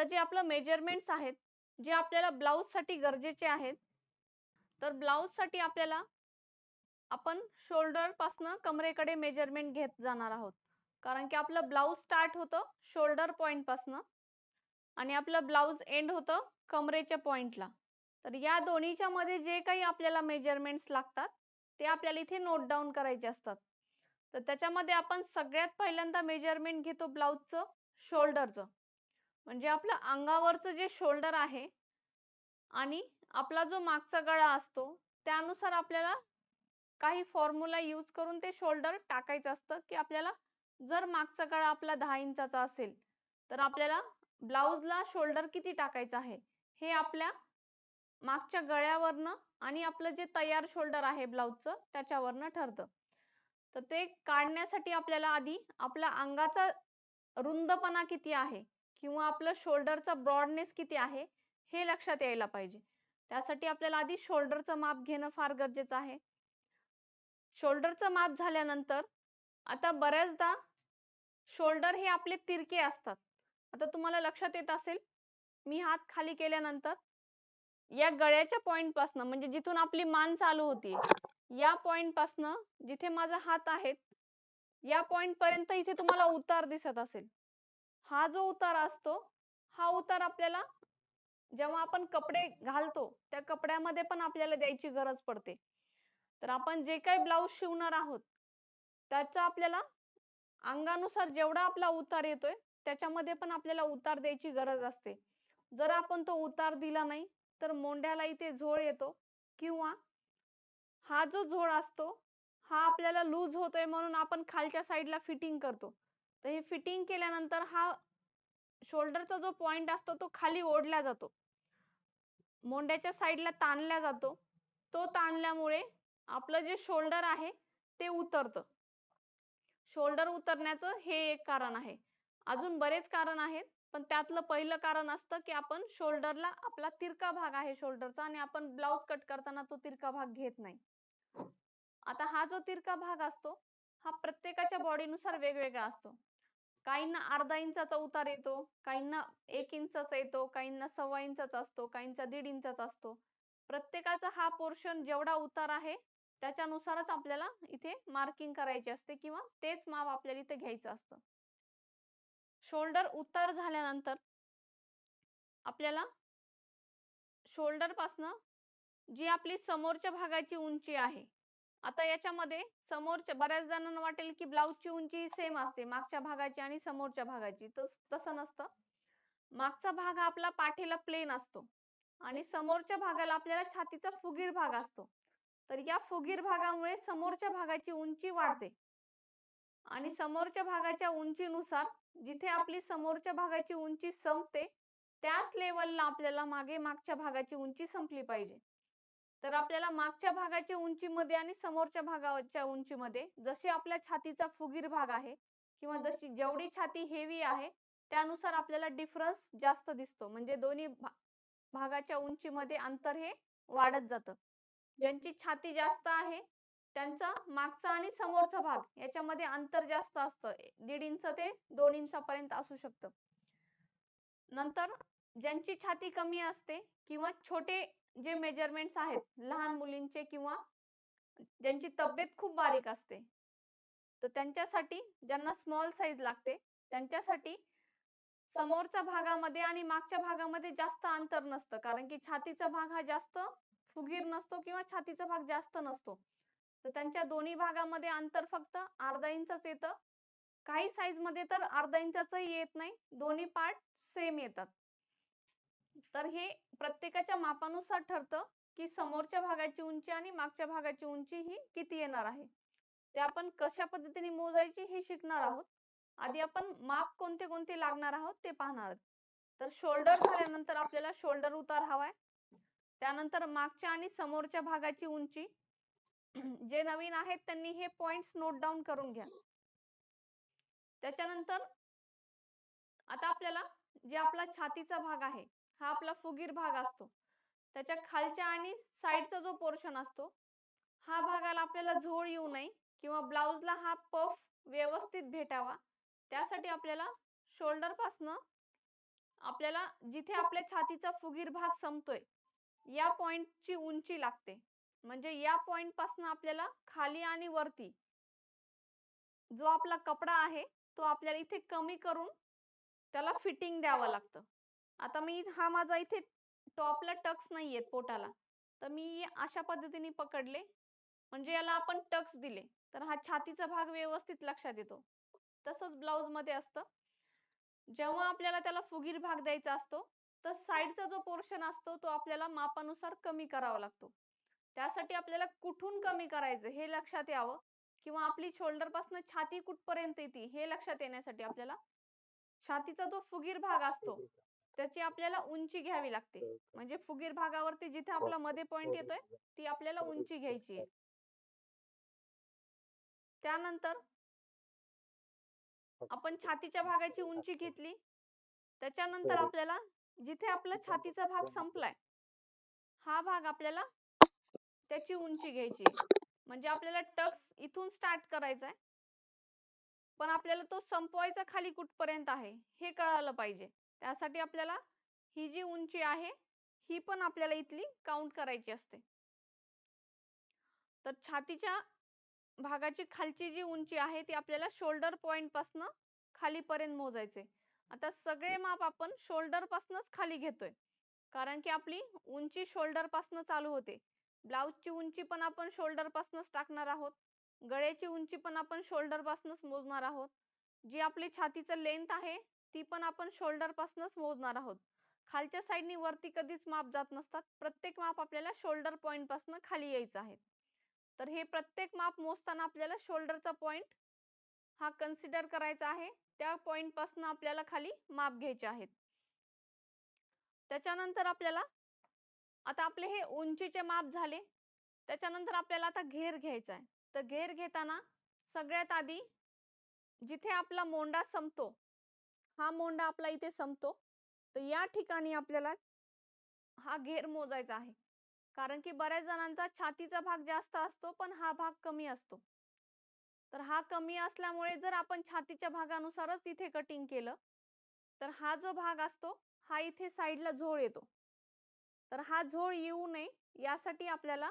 आता जे आपलं मेजरमेंट्स आहेत जे आपल्याला ब्लाऊजसाठी गरजेचे आहेत तर ब्लाऊजसाठी आपल्याला आपण शोल्डरपासनं कमरेकडे मेजरमेंट घेत जाणार आहोत. कारण की आपलं ब्लाऊज स्टार्ट होतं शोल्डर पॉईंटपासनं आणि आपलं ब्लाऊज एंड होतं कमरेच्या पॉईंटला तर या दोन्हीच्या मध्ये जे काही आपल्याला मेजरमेंट्स लागतात ते आपल्याला इथे नोट डाऊन करायचे असतात. तर त्याच्यामध्ये आपण सगळ्यात पहिल्यांदा मेजरमेंट घेतो ब्लाऊजचं शोल्डरचं. म्हणजे आपलं अंगावरचं जे शोल्डर आहे आणि आपला जो मागचा गळा असतो त्यानुसार आपल्याला काही फॉर्म्युला यूज करून ते शोल्डर टाकायचं असतं की आपल्याला जर मागचा गळा आपला दहा इंचाचा असेल तर आपल्याला ब्लाऊजला शोल्डर किती टाकायचं आहे? हे आपल्या मागच्या गळ्यावरनं आणि आपलं जे तयार शोल्डर आहे ब्लाऊजचं त्याच्यावरनं ठरतं. तर ते काढण्यासाठी आपल्याला आधी आपल्या अंगाचा रुंदपणा किती आहे? किंवा आपलं शोल्डरचा ब्रॉडनेस किती आहे हे लक्षात यायला पाहिजे. त्यासाठी आपल्याला आधी शोल्डरचं माप घेणं फार गरजेचं आहे. शोल्डरचं माप झाल्यानंतर आता बऱ्याचदा शोल्डर हे आपले तिरके असतात. आता तुम्हाला लक्षात येत असेल मी हात खाली केल्यानंतर या गळ्याच्या पॉइंट पासन म्हणजे जिथून आपली मान चालू होती या पॉइंट पासन जिथे माझा हात आहे या पॉइंट पर्यंत इथे तुम्हाला उतार दिसत असेल. हा जो उतार असतो हा उतार आपल्याला जेव्हा आपण कपडे घालतो त्या कपड्यामध्ये पण आपल्याला द्यायची गरज पडते. तर आपण जे काही ब्लाऊज शिवणार आहोत त्याचा आपल्याला अंगानुसार जेवढा आपला उतार येतोय त्याच्यामध्ये पण आपल्याला उतार द्यायची गरज असते. जर आपण तो उतार दिला नाही तर मोंढ्याला इथे झोळ येतो किंवा हा जो झोळ असतो हा आपल्याला लूज होतोय म्हणून आपण खालच्या साईडला फिटिंग करतो. तर हे फिटिंग केल्यानंतर हा शोल्डरचा जो पॉइंट असतो तो खाली ओढला जातो. मोंड्याच्या साईडला ताणला जातो. तो ताणल्यामुळे आपलं जे शोल्डर आहे ते उतरतं. शोल्डर उतरण्याचं हे एक कारण आहे. अजून बरेच कारण आहेत पण त्यातलं पहिलं कारण असतं की आपण शोल्डरला आपला तिरका भाग आहे शोल्डरचा आणि आपण ब्लाऊज कट करताना तो तिरका भाग घेत नाही. आता हा जो तिरका भाग असतो हा प्रत्येकाच्या बॉडीनुसार वेगवेगळा असतो. काहींना अर्धा इंचाचा उतार येतो काहींना एक इंचाचा येतो काहींना सव्वा इंचाचा असतो काहींचा दीड इंचाचा असतो. प्रत्येकाचा हा पोर्शन जेवढा उतार आहे त्याच्यानुसारच आपल्याला इथे मार्किंग करायची असते किंवा तेच माप आपल्याला इथे घ्यायचं असतं. शोल्डर उतार झाल्यानंतर आपल्याला शोल्डर पासनं जी आपली समोरच्या भागाची उंची आहे आता याच्यामध्ये समोरच्या बऱ्याच जणांना वाटेल की ब्लाऊजची उंची सेम असते मागच्या भागाची आणि समोरच्या भागाची. तसं नसतं. मागचा भाग हा आपला पाठीला प्लेन असतो आणि समोरच्या भागाला आपल्याला छातीचा फुगीर भाग असतो. तर या फुगीर भागामुळे समोरच्या भागाची उंची वाढते. आणि समोरच्या भागाच्या उंचीनुसार जिथे आपली समोरच्या भागाची उंची संपते त्याच लेवलला आपल्याला मागे मागच्या भागाची उंची संपली पाहिजे. तर आपल्याला मागच्या भागाच्या उंचीमध्ये आणि समोरच्या भागाच्या उंचीमध्ये जसे आपल्या छातीचा फुगीर भाग आहे किंवा जशी जेवढी छाती हेवी आहे त्यानुसार आपल्याला डिफरन्स जास्त दिसतो. म्हणजे दोन्ही भागाच्या उंचीमध्ये अंतर हे वाढत जातं. ज्यांची छाती जास्त आहे त्यांचा मागचा आणि समोरचा भाग याच्यामध्ये अंतर जास्त असतं. दीड इंच ते दोन इंचापर्यंत असू शकतं. नंतर ज्यांची छाती कमी असते किंवा छोटे जे मेजरमेंट्स आहेत लहान मुलींचे किंवा ज्यांची तब्येत खूप बारीक असते तर त्यांच्यासाठी ज्यांना स्मॉल साईज लागते त्यांच्यासाठी समोरच्या भागामध्ये आणि मागच्या भागामध्ये जास्त अंतर नसतं. कारण की छातीचा भाग हा जास्त फुगीर नसतो किंवा छातीचा भाग जास्त नसतो. तर त्यांच्या दोन्ही भागामध्ये अंतर फक्त अर्धा इंचच येतं. काही साईजमध्ये तर अर्धा इंचाचंही येत नाही. दोन्ही पार्ट सेम येतात. तर हे प्रत्येकाच्या मापानुसार ठरतं की समोरच्या भागाची उंची आणि मागच्या भागाची उंची ही किती येणार आहे. ते आपण कशा पद्धतीने मोजायची हे शिकणार आहोत. आधी आपण माप कोणते कोणते लागणार आहोत ते पाहणार. आहोत तर शोल्डर झाल्यानंतर आपल्याला शोल्डर उतार हवाय. त्यानंतर मागच्या आणि समोरच्या भागाची उंची. जे नवीन आहेत त्यांनी हे पॉइंट्स नोट डाऊन करून घ्या. त्याच्यानंतर आता आपल्याला जे आपला छातीचा भाग आहे हा आपला फुगीर भाग असतो. त्याच्या खालच्या आणि साईडचा जो पोर्शन असतो हा भागाला आपल्याला झोळ येऊ नये किंवा ब्लाऊजला हा पफ व्यवस्थित भेटावा. त्यासाठी आपल्याला शोल्डर पासनं आपल्याला जिथे आपल्या छातीचा फुगीर भाग संपतोय या पॉइंटची उंची लागते. म्हणजे या पॉइंटपासून आपल्याला खाली आणि वरती जो आपला कपडा आहे तो आपल्याला इथे कमी करून त्याला फिटिंग द्यावं लागतं. आता मी हा माझा इथे टॉपला टक्स नाही आहेत पोटाला. तर मी अशा पद्धतीने पकडले. म्हणजे याला आपण टक्स दिले. तर हा छातीचा भाग व्यवस्थित लक्षात येतो. तसंच ब्लाऊजमध्ये असतं. जेव्हा आपल्याला त्याला फुगीर भाग द्यायचा असतो तर साईडचा जो पोर्शन असतो तो आपल्याला मापानुसार कमी करावा लागतो. त्यासाठी आपल्याला कुठून कमी करायचं हे लक्षात यावं. किंवा आपली शोल्डरपासून छाती कुठपर्यंत येते हे लक्षात येण्यासाठी आपल्याला छातीचा जो फुगीर भाग असतो त्याची आपल्याला उंची घ्यावी लागते. म्हणजे फुगीर भागावरती जिथे आपला मध्ये पॉइंट येतोय ती आपल्याला उंची घ्यायची आहे. त्यानंतर आपण छातीच्या भागाची उंची घेतली. त्याच्यानंतर आपल्याला जिथे आपला छातीचा भाग संपलाय हा भाग आपल्याला त्याची उंची घ्यायची म्हणजे आपल्याला टक्स इथून स्टार्ट करायचा आहे. पण आपल्याला तो संपवायचा खाली कुठपर्यंत आहे हे कळालं पाहिजे. त्यासाठी आपल्याला ही जी उंची आहे ही पण आपल्याला इथली काउंट करायची असते. तर छातीच्या भागाची खालची जी उंची आहे ती आपल्याला शोल्डर पॉइंट खालीपर्यंत मोजायचे आता सगळे माप आपण शोल्डर पासूनच खाली घेतोय. कारण की आपली उंची शोल्डरपासनं चालू होते. ब्लाऊजची उंची पण आपण शोल्डरपासूनच टाकणार आहोत. गळ्याची उंची पण आपण शोल्डर पासूनच मोजणार आहोत. जी आपली छातीचं लेंथ आहे ती पण आपण शोल्डर पासूनच मोजणार आहोत. खालच्या साईडनी वरती कधीच माप जात नसतात. प्रत्येक माप आपल्याला शोल्डर पॉइंटपासून खाली यायचं आहे. तर हे प्रत्येक माप मोजताना आपल्याला शोल्डरचा पॉइंट हा कन्सिडर करायचा आहे. त्या पॉइंटपासून आपल्याला खाली माप घ्यायचे आहेत. त्याच्यानंतर आपल्याला आता आपले हे उंचीचे माप झाले. त्याच्यानंतर आपल्याला आता घेर घ्यायचा आहे. तर घेर घेताना सगळ्यात आधी जिथे आपला मोंडा संपतो हा मोंडा आपला इथे संपतो. तर या ठिकाणी आपल्याला हा घेर मोजायचा आहे. कारण की बऱ्याच जणांचा छातीचा भाग जास्त असतो पण हा भाग कमी असतो. तर हा कमी असल्यामुळे जर आपण छातीच्या भागानुसारच इथे कटिंग केलं तर हा जो भाग असतो हा इथे साईडला झोळ येतो. तर हा झोळ येऊ नये यासाठी आपल्याला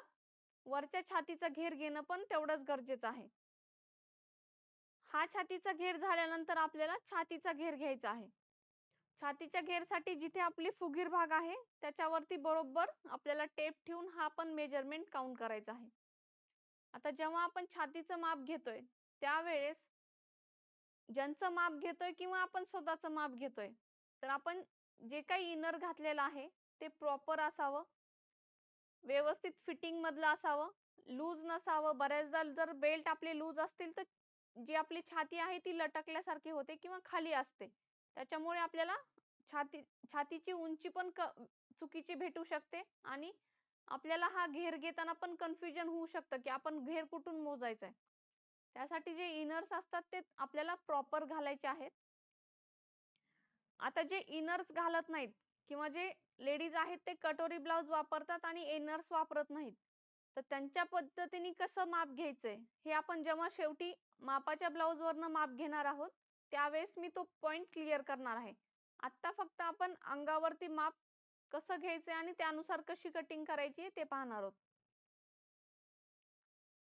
वरच्या छातीचा घेर घेणं पण तेवढंच गरजेचं आहे. हा छातीचा घेर झाल्यानंतर आपल्याला छातीचा घेर घ्यायचा आहे. छातीच्या घेरसाठी जिथे आपली फुगीर भाग आहे त्याच्यावरती बरोबर आपल्याला टेप ठेवून हा पण मेजरमेंट काउंट करायचा आहे. आता जेव्हा आपण छातीचं माप घेतोय त्यावेळेस ज्यांचं माप घेतोय किंवा आपण स्वतःचं माप घेतोय तर आपण जे काही इनर घातलेलं आहे ते प्रॉपर असावं. व्यवस्थित फिटिंग मधलं असावं. लूज नसावं. बऱ्याचदा जर बेल्ट आपले लूज असतील तर जी आपली छाती आहे ती लटकल्यासारखी होते किंवा खाली असते. त्याच्यामुळे आपल्याला छाती छातीची उंची पण क चुकीची भेटू शकते आणि आपल्याला हा घेर घेताना पण कन्फ्युजन होऊ शकतं की आपण घेर कुठून मोजायचा आहे त्यासाठी जे इनर्स असतात ते आपल्याला प्रॉपर घालायचे आहेत. आता जे इनर्स घालत नाहीत किंवा जे लेडीज आहेत ते कटोरी ब्लाउज वापरतात आणि इनर्स वापरत नाहीत. तर त्यांच्या पद्धतीने कसं माप घ्यायचंय? हे आपण जेव्हा शेवटी मापाच्या ब्लाऊजवरनं माप घेणार आहोत त्यावेळेस मी तो पॉईंट क्लिअर करणार आहे. आत्ता फक्त आपण अंगावरती माप कसं घ्यायचंय आणि त्यानुसार कशी कटिंग करायची ते पाहणार आहोत.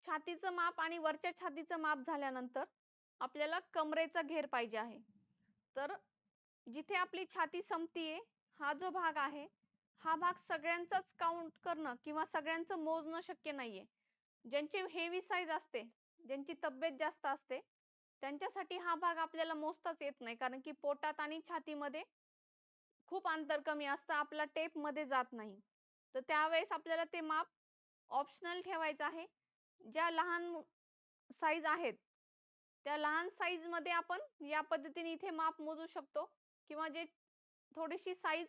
छातीचं माप आणि वरच्या छातीचं माप झाल्यानंतर आपल्याला कमरेचा घेर पाहिजे आहे. तर जिथे आपली छाती संपतीये हा जो भाग आहे हा भाग सगळ्यांचाच काउंट करणं किंवा सगळ्यांचं मोजणं शक्य नाहीये. ज्यांची हेवी साईज असते ज्यांची तब्येत जास्त असते त्यांच्यासाठी हा भाग आपल्याला मोजताच येत नाही. कारण की पोटात आणि छातीमध्ये खूप अंतर कमी असतं आपला टेपमध्ये जात नाही. तर त्यावेळेस आपल्याला ते माप ऑप्शनल ठेवायचं आहे. ज्या लहान साईज आहेत त्या लहान साईजमध्ये आपण या पद्धतीने इथे माप मोजू शकतो किंवा जे थोडीशी साईज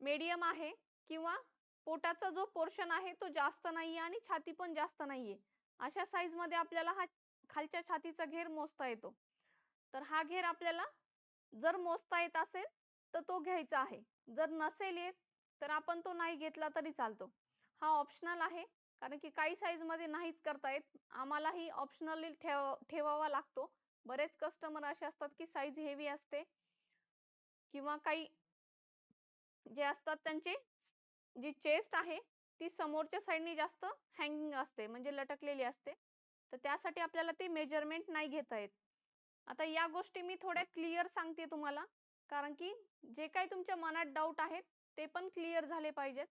मीडियम आहे किंवा पोटाचा जो पोर्शन आहे तो जास्त नाहीये आणि छाती पण जास्त नाहीये. अशा साईजमध्ये आपल्याला हा खालच्या छातीचा घेर मोजता येतो. तर हा घेर आपल्याला जर मोजता येत असेल तर तो घ्यायचा आहे. जर नसेल येत तर आपण तो नाही घेतला तरी चालतो. हा ऑप्शनल आहे कारण की काही साईजमध्ये नाहीच करता येत. आम्हालाही ऑप्शनली ठेव ठेवावा लागतो. बरेच कस्टमर असे असतात की साईज हेवी असते किंवा काही जे असतात त्यांचे जी चेस्ट आहे ती समोरच्या साईडनी जास्त हँगिंग असते म्हणजे लटकलेली असते. तर त्यासाठी आपल्याला ते मेजरमेंट नाही घेता येत. आता या गोष्टी मी थोड्या क्लिअर सांगते तुम्हाला कारण की जे काही तुमच्या मनात डाऊट आहेत ते पण क्लिअर झाले पाहिजेत.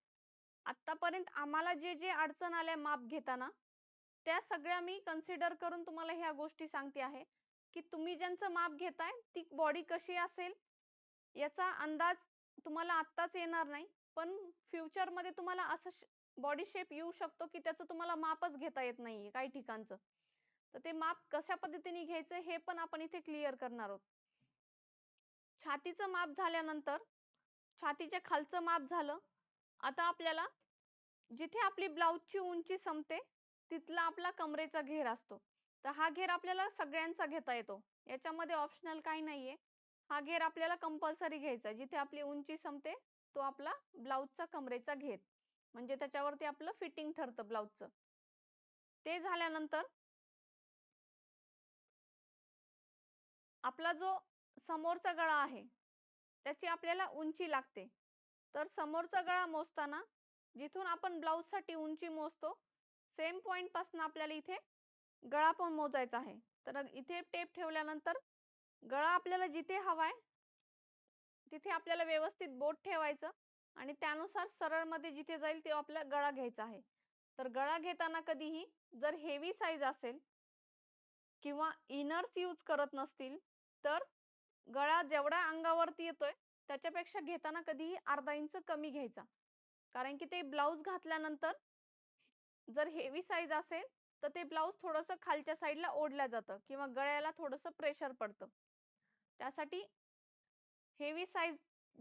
आत्तापर्यंत आम्हाला जे जे अडचण आल्या माप घेताना त्या सगळ्या मी कन्सिडर करून तुम्हाला ह्या गोष्टी सांगते आहे की तुम्ही ज्यांचं माप घेताय ती बॉडी कशी असेल याचा अंदाज तुम्हाला आत्ताच येणार नाही पण फ्युचरमध्ये तुम्हाला असं बॉडी शेप येऊ शकतो की त्याचं तुम्हाला मापच घेता येत नाही काही ठिकाणचं. तर ते माप कशा पद्धतीने घ्यायचं हे पण आपण इथे क्लिअर करणार आहोत. छातीचं माप झाल्यानंतर छातीच्या खालचं माप झालं आता आपल्याला जिथे आपली ब्लाऊजची उंची संपते तिथला आपला कमरेचा घेर असतो. तर हा घेर आपल्याला सगळ्यांचा घेता येतो. याच्यामध्ये ऑप्शनल काही नाहीये. हा घेर आपल्याला कंपल्सरी घ्यायचा जिथे आपली उंची संपते तो आपला ब्लाऊजचा कमरेचा घेर. म्हणजे त्याच्यावरती आपलं फिटिंग ठरतं ब्लाऊजचं. ते झाल्यानंतर आपला जो समोरचा गळा आहे त्याची आपल्याला उंची लागते. तर समोरचा गळा मोजताना जिथून आपण ब्लाऊजसाठी उंची मोजतो सेम पॉईंटपासून आपल्याला इथे गळा पण मोजायचा आहे. तर इथे टेप ठेवल्यानंतर गळा आपल्याला जिथे हवाय तिथे आपल्याला व्यवस्थित बोट ठेवायचं आणि त्यानुसार सरळमध्ये जिथे जाईल ते आपला गळा घ्यायचा आहे. तर गळा घेताना कधीही जर हेवी साईज असेल किंवा इनर्स यूज करत नसतील तर गळा जेवढा अंगावरती येतोय त्याच्यापेक्षा घेताना कधीही अर्धा इंच कमी घ्यायचा. कारण की ते ब्लाऊज घातल्यानंतर जर हेवी साईज असेल तर ते ब्लाऊज थोडंसं खालच्या साईडला ओढल्या जातं किंवा गळ्याला थोडंसं प्रेशर पडतं. त्यासाठी हेवी साईज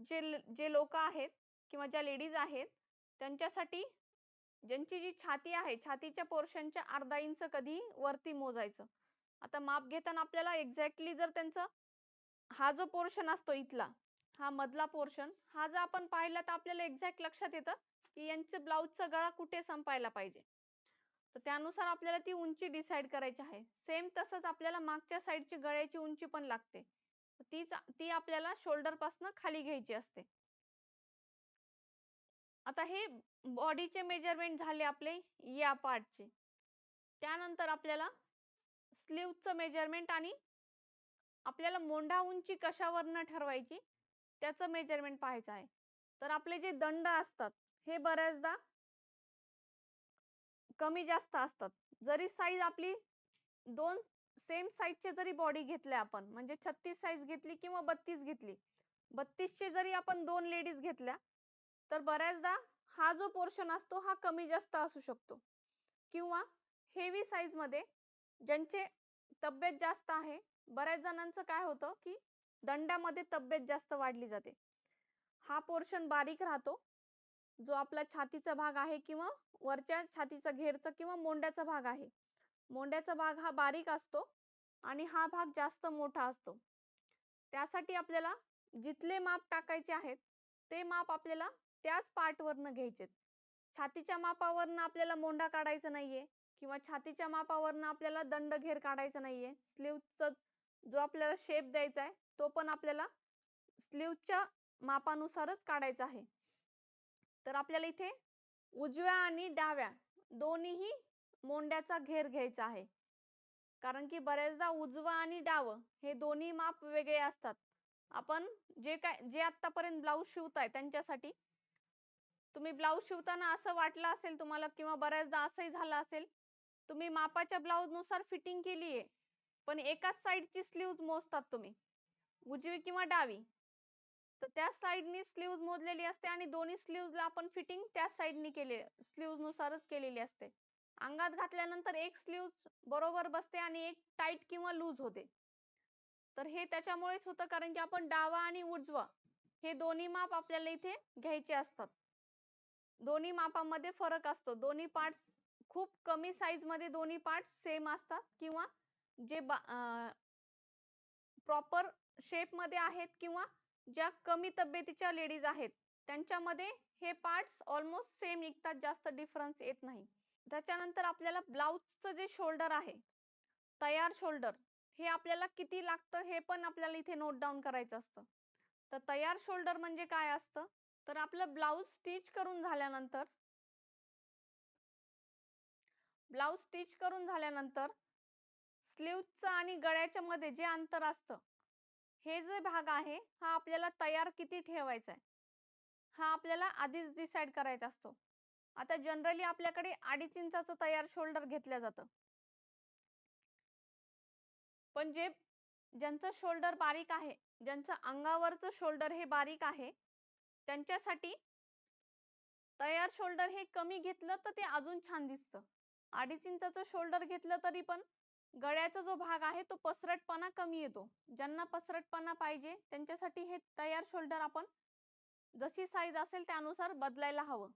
जे जे लोक आहेत किंवा ज्या लेडीज आहेत त्यांच्यासाठी ज्यांची जी छाती आहे छातीच्या पोर्शनच्या अर्धा इंच कधी वरती मोजायचं. आता माप घेताना आपल्याला एक्झॅक्टली जर त्यांचं हा जो पोर्शन असतो इथला हा मधला पोर्शन हा जर आपण पाहिला तर आपल्याला एक्झॅक्ट लक्षात येतं की यांचं ब्लाऊजचा गळा कुठे संपायला पाहिजे. तर त्यानुसार आपल्याला ती उंची डिसाईड करायची आहे. सेम तसंच आपल्याला मागच्या साईडची गळ्याची उंची पण लागते. तीच ती आपल्याला शोल्डर पासन खाली घ्यायची असते. आता हे बॉडीचे मेजरमेंट झाले आपले या पार्टचे. त्यानंतर आपल्याला स्लीवचं मेजरमेंट आणि आपल्याला मोंढा उंची कशावरनं ठरवायची त्याचं मेजरमेंट पाहायचं आहे. तर आपले जे दंड असतात हे बऱ्याचदा कमी जास्त असतात. जरी साईज आपली दोन सेम साईजचे जरी बॉडी घेतल्या आपण म्हणजे छत्तीस साईज घेतली किंवा बत्तीस घेतली बत्तीसचे जरी आपण दोन लेडीज घेतल्या तर बऱ्याचदा हा जो पोर्शन असतो हा कमी जास्त असू शकतो. किंवा हेवी साईजमध्ये ज्यांचे तब्येत जास्त आहे बऱ्याच जणांचं काय होतं की दंडामध्ये तब्येत जास्त वाढली जाते. हा पोर्शन बारीक राहतो जो आपला छातीचा भाग आहे किंवा वरच्या छातीचा घेरचा किंवा मोंड्याचा भाग आहे. मोंड्याचा भाग हा बारीक असतो आणि हा भाग जास्त मोठा असतो. त्यासाठी आपल्याला जिथले माप टाकायचे आहेत ते माप आपल्याला त्याच पार्टवरनं घ्यायचे छातीच्या मापावरनं आपल्याला मोंडा काढायचा नाहीये किंवा छातीच्या मापावरनं आपल्याला दंड घेर काढायचा नाहीये. स्लीवचा जो आपल्याला शेप द्यायचा आहे तो पण आपल्याला स्लीवच्या मापानुसारच काढायचा आहे. तर आपल्याला इथे उजव्या आणि डाव्या दोन्हीही मोंड्याचा घेर घ्यायचा आहे. कारण की बऱ्याचदा उजवा आणि डाव हे दोन्ही माप वेगळे असतात. आपण जे काय जे आतापर्यंत ब्लाऊज शिवताय त्यांच्यासाठी तुम्ही ब्लाऊज शिवताना असं वाटलं असेल तुम्हाला किंवा बऱ्याचदा असंही झालं असेल तुम्ही मापाच्या ब्लाऊजनुसार फिटिंग केली आहे पण एकाच साईडची स्लीव्ज मोजतात तुम्ही उजवी किंवा डावी. तर त्या साईडनी स्लीव्ज मोजलेली असते आणि दोन्ही स्लीव्जला आपण फिटिंग त्याच साईडनी केले स्लीव्ज नुसारच केलेली असते. अंगात घातल्यानंतर एक स्लीव्ज बरोबर बसते आणि एक टाईट किंवा लूज होते. तर हे त्याच्यामुळेच होतं कारण की आपण डावा आणि उजवा हे दोन्ही माप आपल्याला इथे घ्यायचे असतात. दोन्ही मापामध्ये फरक असतो. दोन्ही पार्ट्स खूप कमी साईजमध्ये दोन्ही पार्ट सेम असतात किंवा जे प्रॉपर शेपमध्ये आहेत किंवा ज्या कमी तब्येतीच्या लेडीज आहेत त्यांच्यामध्ये हे पार्ट्स ऑलमोस्ट सेम निघतात जास्त डिफरन्स येत नाही. त्याच्यानंतर आपल्याला ब्लाऊजचं जे शोल्डर आहे तयार शोल्डर हे आपल्याला किती लागतं हे पण आपल्याला इथे नोट डाऊन करायचं असतं. तर तयार शोल्डर म्हणजे काय असतं? तर आपलं ब्लाऊज स्टिच करून झाल्यानंतर ब्लाऊज स्टिच करून झाल्यानंतर स्लीवचं आणि गळ्याच्या मध्ये जे अंतर असतं हे जे भाग आहे हा आपल्याला तयार किती ठेवायचा आहे? हा आपल्याला आधीच डिसाईड करायचा असतो. आता जनरली आपल्याकडे अडीच इंचाचं तयार शोल्डर घेतलं जातं. पण जे ज्यांचं शोल्डर बारीक आहे ज्यांचं अंगावरचं शोल्डर हे बारीक आहे त्यांच्यासाठी तयार शोल्डर हे कमी घेतलं तर ते अजून छान दिसतं. अडीच इंचाचं शोल्डर घेतलं तरी पण गळ्याचा जो भाग आहे तो पसरटपणा कमी येतो. ज्यांना पसरटपणा पाहिजे त्यांच्यासाठी हे तयार शोल्डर आपण जशी साईज असेल त्यानुसार बदलायला हवं.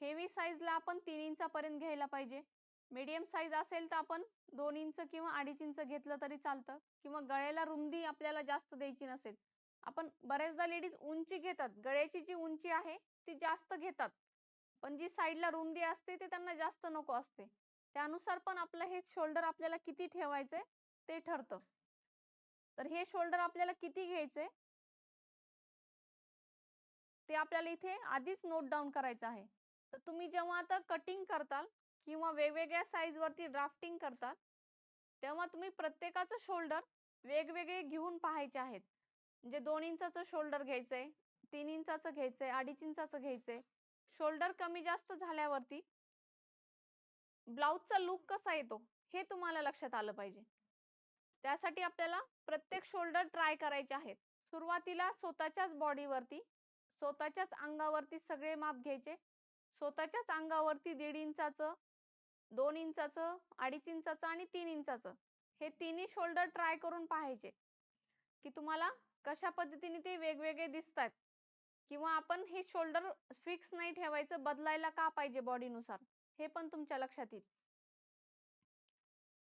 हेवी साईजला आपण तीन इंचापर्यंत घ्यायला पाहिजे. मीडियम साईज असेल तर आपण दोन इंच किंवा अडीच इंच घेतलं तरी चालतं किंवा गळ्याला रुंदी आपल्याला जास्त द्यायची नसेल. आपण बऱ्याचदा लेडीज उंची घेतात. गळ्याची जी उंची आहे ती जास्त घेतात. पण जी साईडला रुंदी असते ते त्यांना जास्त नको असते. त्यानुसार पण आपलं हे शोल्डर आपल्याला किती ठेवायचंय ते ठरतं. तर हे शोल्डर आपल्याला किती घ्यायचंय? ते आपल्याला इथे आधीच नोट डाऊन करायचं आहे. तर तुम्ही जेव्हा आता कटिंग करताल किंवा वेगवेगळ्या साईज वरती ड्राफ्टिंग करतात तेव्हा तुम्ही प्रत्येकाचं शोल्डर वेगवेगळे घेऊन पाहायचे आहेत. म्हणजे दोन इंचाचं शोल्डर घ्यायचंय तीन इंचाचं घ्यायचंय अडीच इंचाचं घ्यायचंय. शोल्डर कमी जास्त झाल्यावरती ब्लाऊजचा लुक कसा येतो हे तुम्हाला लक्षात आलं पाहिजे. त्यासाठी आपल्याला प्रत्येक शोल्डर ट्राय करायचे आहेत. सुरुवातीला स्वतःच्याच बॉडीवरती स्वतःच्याच अंगावरती सगळे माप घ्यायचे. स्वतःच्याच अंगावरती दीड इंचाचं दोन इंचाचं अडीच इंचाचं आणि तीन इंचाचं हे तिन्ही शोल्डर ट्राय करून पाहायचे की तुम्हाला कशा पद्धतीने ते वेगवेगळे दिसतात किंवा आपण हे शोल्डर फिक्स नाही ठेवायचं बदलायला का पाहिजे बॉडीनुसार हे पण तुमच्या लक्षात येईल.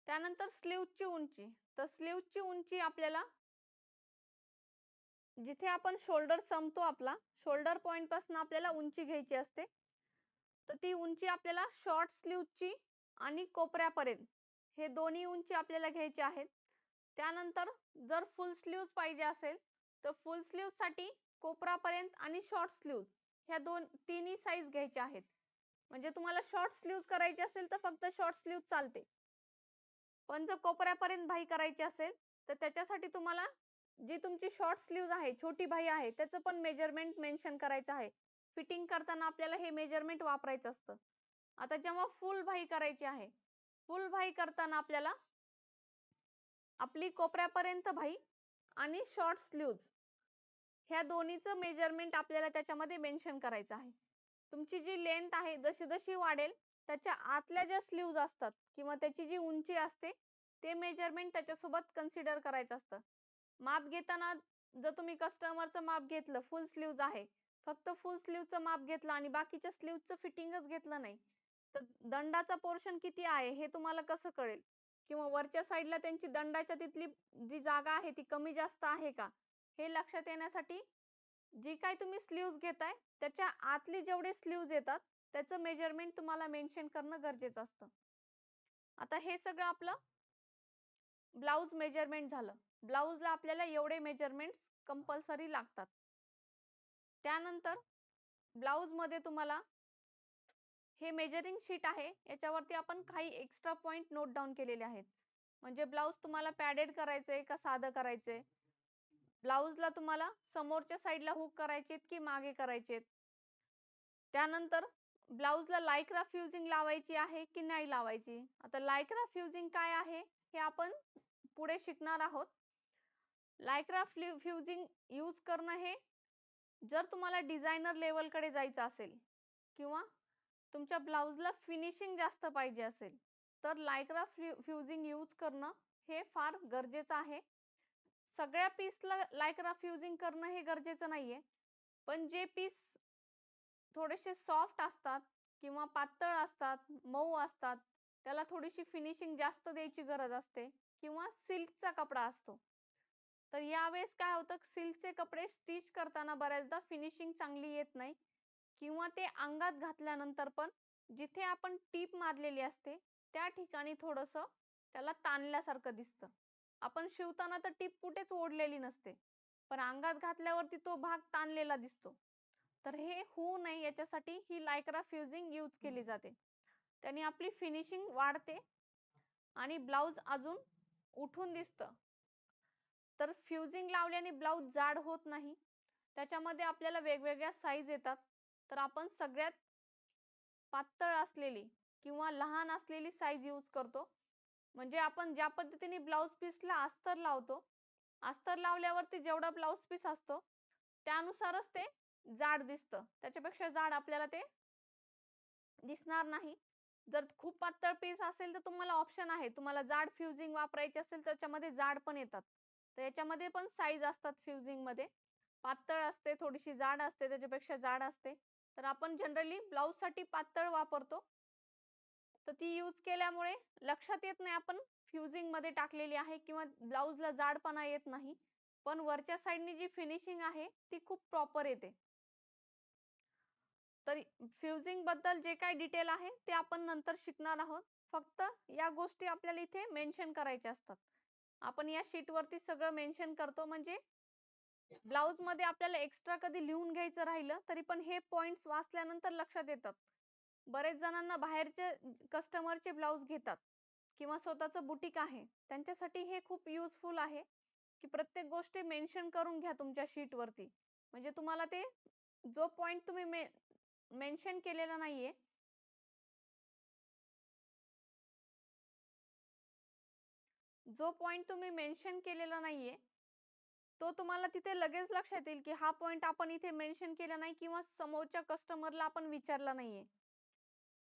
त्यानंतर स्लीवची उंची. तर स्लीवची उंची आपल्याला जिथे आपण शोल्डर संपतो आपला शोल्डर पॉइंटपासून आपल्याला उंची घ्यायची असते. तर ती उंची आपल्याला शॉर्ट स्लीवची आणि कोपऱ्यापर्यंत हे दोन्ही उंची आपल्याला घ्यायची आहेत. त्यानंतर जर फुल स्लीव्ज पाहिजे असेल तर फुलसाठी कोपरापर्यंत आणि शॉर्ट स्लीव्ज ह्या दोन तिन्ही साईज घ्यायच्या आहेत. म्हणजे तुम्हाला शॉर्ट स्लीव्ज करायची असेल तर फक्त शॉर्ट स्लीव्ज चालते. पण जर कोपऱ्यापर्यंत भाई करायची असेल तर त्याच्यासाठी तुम्हाला जी तुमची शॉर्ट स्लीव्ज आहे छोटी भाई आहे त्याचं पण मेजरमेंट मेन्शन करायचं आहे. फिटिंग करताना आपल्याला हे मेजरमेंट वापरायचं असतं. आता जेव्हा फुल भाई करायची आहे फुल भाई करताना आपल्याला आपली कोपऱ्यापर्यंत भाई आणि शॉर्ट स्लीव्ज ह्या दोन्हीचं मेजरमेंट आपल्याला त्याच्यामध्ये मेन्शन करायचं आहे. तुमची जी लेंथ आहे जशी जशी वाढेल त्याच्या आतल्या ज्या स्लीव्ज असतात किंवा त्याची जी उंची असते ते मेजरमेंट त्याच्यासोबत कन्सिडर करायचं असतं. माप घेताना जर तुम्ही कस्टमरचं माप घेतलं फुल स्लीव्ज आहे फक्त फुल स्लीवचं माप घेतलं आणि बाकीच्या स्लीवचं फिटिंगच घेतलं नाही. तर दंडाचा पोर्शन किती आहे हे तुम्हाला कसं कळेल? किंवा वरच्या साईडला त्यांची दंडाच्या तिथली जी जागा आहे ती कमी जास्त आहे का? हे लक्षात येण्यासाठी जी काय तुम्ही स्लीव्ज घेताय त्याच्या आतली जेवढे स्लीव्ज येतात त्याचं मेजरमेंट तुम्हाला मेन्शन करणं गरजेचं असतं. आता हे सगळं आपलं ब्लाऊज मेजरमेंट झालं. ब्लाऊजला आपल्याला एवढे मेजरमेंट्स कंपल्सरी लागतात. त्यानंतर ब्लाऊजमध्ये तुम्हाला हे मेजरिंग शीट आहे. याच्यावरती आपण काही एक्स्ट्रा पॉइंट नोट डाऊन केलेले आहेत. म्हणजे ब्लाऊज तुम्हाला पॅडेड करायचंय का साधं करायचंय ब्लाऊजला तुम्हाला समोरच्या साईडला हुक करायचे की मागे करायचे त्यानंतर ब्लाऊजला लायक्रा फ्युजिंग लावायची आहे की नाही लावायची? आता लायक्रा फ्युजिंग काय आहे हे आपण पुढे शिकणार आहोत. लायक्रा फ्युजिंग यूज करणं हे जर तुम्हाला डिझायनर लेवलकडे जायचं असेल किंवा तुमच्या ब्लाऊजला फिनिशिंग जास्त पाहिजे असेल तर लायक्रा फ्युजिंग यूज करणं हे फार गरजेचं आहे. सगळ्या पीसला लायक्रा फ्युजिंग करणं हे गरजेचं नाहीये. पण जे पीस थोडेसे सॉफ्ट असतात किंवा पातळ असतात मऊ असतात त्याला थोडीशी फिनिशिंग जास्त द्यायची गरज असते किंवा सिल्कचा कपडा असतो. तर यावेळेस काय होतं सिल्कचे कपडे स्टिच करताना बऱ्याचदा फिनिशिंग चांगली येत नाही किंवा ते अंगात घातल्यानंतर पण जिथे आपण टीप मारलेली असते त्या ठिकाणी थोडस त्याला ताणल्यासारखं दिसतं. आपण शिवताना तर टीप कुठेच ओढलेली नसते पण अंगात घातल्यावरती तो भाग ताणलेला दिसतो. तर हे होऊ नये याच्यासाठी ही लायक्रा फ्युजिंग यूज केली जाते. त्याने आपली फिनिशिंग वाढते आणि ब्लाऊज अजून उठून दिसतं. तर फ्युजिंग लावल्याने ब्लाऊज जाड होत नाही. त्याच्यामध्ये आपल्याला वेगवेगळ्या साईज येतात. तर आपण सगळ्यात पातळ असलेली किंवा लहान असलेली साईज यूज करतो. म्हणजे आपण ज्या पद्धतीने ब्लाऊज पीसला अस्तर लावतो अस्तर लावल्यावरती जेवढा ब्लाऊज पीस असतो त्यानुसारच ते जाड दिसतं. त्याच्यापेक्षा जाड आपल्याला ते दिसणार नाही. जर खूप पातळ पीस असेल तर तुम्हाला ऑप्शन आहे. तुम्हाला जाड फ्युजिंग वापरायची असेल त्याच्यामध्ये जाड पण येतात. तर याच्यामध्ये पण साईज असतात फ्युजिंगमध्ये पातळ असते थोडीशी जाड असते त्याच्यापेक्षा जाड असते. तर आपण जनरली ब्लाऊजसाठी पातळ वापरतो. तर ती यूज केल्यामुळे लक्षात येत नाही आपण फ्युजिंगमध्ये टाकलेली आहे किंवा ब्लाऊजला जाडपणा येत नाही. पण वरच्या साईडनी जी फिनिशिंग आहे ती खूप प्रॉपर येते. तर फ्युजिंगबद्दल जे काही डिटेल आहे ते आपण नंतर शिकणार आहोत. फक्त या गोष्टी आपल्याला इथे मेन्शन करायच्या असतात. आपण या शीट वरती सगळं मेन्शन करतो. म्हणजे ब्लाऊजमध्ये आपल्याला एक्स्ट्रा कधी लिहून घ्यायचं राहिलं तरी पण हे पॉइंट्स वाचल्यानंतर लक्षात येतात. बरेच जणांना बाहेरचे कस्टमरचे ब्लाऊज घेतात किंवा स्वतःचं बुटीक आहे. त्यांच्यासाठी हे खूप युजफुल आहे की प्रत्येक गोष्टी मेन्शन करून घ्या तुमच्या शीट वरती म्हणजे तुम्हाला ते जो पॉइंट तुम्ही मे मेन्शन केलेला नाहीये जो पॉइंट तुम्ही मेन्शन केलेला नाहीये तो तुम्हाला तिथे लगेच लक्षात येईल की हा पॉइंट आपण इथे मेन्शन केला नाही किंवा समोरच्या कस्टमरला आपण विचारला नाहीये.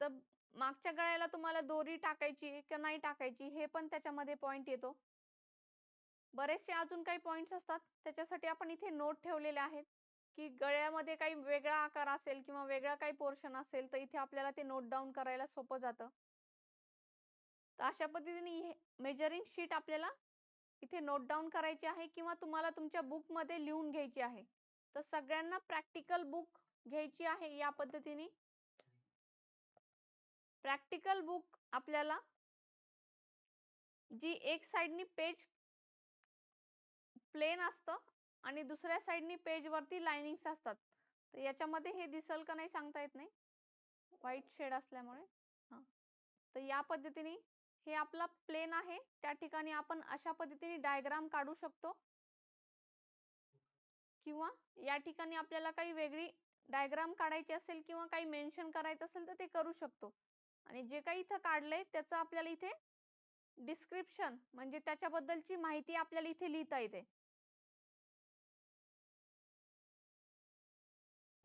तर मागच्या गळ्याला तुम्हाला दोरी टाकायची का नाही टाकायची हे पण त्याच्यामध्ये पॉइंट येतो. बरेचसे अजून काही पॉइंट्स असतात त्याच्यासाठी आपण इथे नोट ठेवलेले आहेत की गळ्यामध्ये काही वेगळा आकार असेल किंवा वेगळा काही पोर्शन असेल तर इथे आपल्याला ते नोट डाऊन करायला सोपं जातं. तर अशा पद्धतीने मेजरिंग शीट आपल्याला इथे नोट डाऊन करायची आहे किंवा तुम्हाला तुमच्या बुकमध्ये लिहून घ्यायची आहे. तर सगळ्यांना प्रॅक्टिकल बुक घ्यायची आहे या पद्धतीने. प्रॅक्टिकल बुक आपल्याला जी एक साइडनी पेज प्लेन असतं आणि दुसऱ्या साइडनी पेज वरती लाइनिंग्स असतात. तर याच्यामध्ये हे दिसल का नाही सांगता येत नाही. व्हाईट शेड असल्यामुळे. हां. तर या पद्धतीने हे आपला प्लेन आहे. त्या ठिकाणी आपण अशा पद्धतीने डायग्राम काढू शकतो. किंवा या ठिकाणी आपल्याला काही वेगळी डायग्राम काढायची असेल किंवा काही मेन्शन करायचं असेल तर ते करू शकतो. आणि जे काही इथं काढलंय त्याचं आपल्याला इथे डिस्क्रिप्शन म्हणजे त्याच्याबद्दलची माहिती आपल्याला इथे लिहिता येते.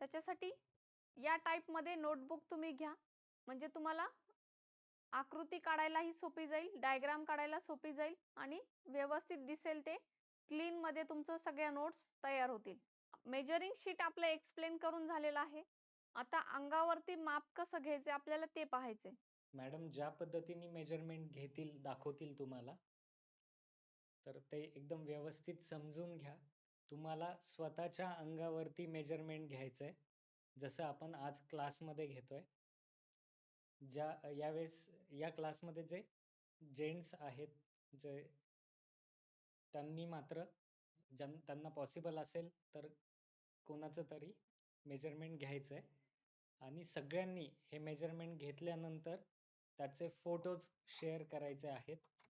त्याच्यासाठी या टाईपमध्ये नोटबुक तुम्ही घ्या. म्हणजे तुम्हाला आकृती काढायलाही सोपी जाईल डायग्राम काढायला सोपी जाईल आणि व्यवस्थित दिसेल ते. क्लीन मध्ये तुमचं सगळ्या नोट्स तयार होतील. मेजरिंग शीट आपलं एक्सप्लेन करून झालेलं आहे. आता अंगावरती माप कसं घ्यायचं आपल्याला ते पाहायचंय मॅडम ज्या पद्धतीने मेजरमेंट घेतील दाखवतील तुम्हाला तर ते एकदम व्यवस्थित समजून घ्या. तुम्हाला स्वतःच्या अंगावरती मेजरमेंट घ्यायचंय जसं आपण आज क्लासमध्ये घेतोय. ज्या यावेळेस या क्लासमध्ये जे जेंट्स आहेत जे त्यांनी मात्र ज्यां त्यांना पॉसिबल असेल तर कोणाचं तरी मेजरमेंट घ्यायचं आहे आणि सगळ्यांनी हे मेजरमेंट घेतल्यानंतर त्याचे फोटोज शेअर करायचे आहेत.